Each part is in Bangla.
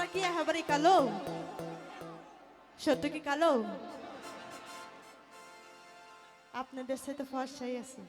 আমরা কি একেবারে কালো সত্য কি কালো আপনাদের সাথে ফর্সাই আছে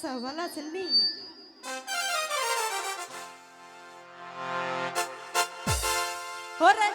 আচ্ছা ভালো আছেন নি ওরে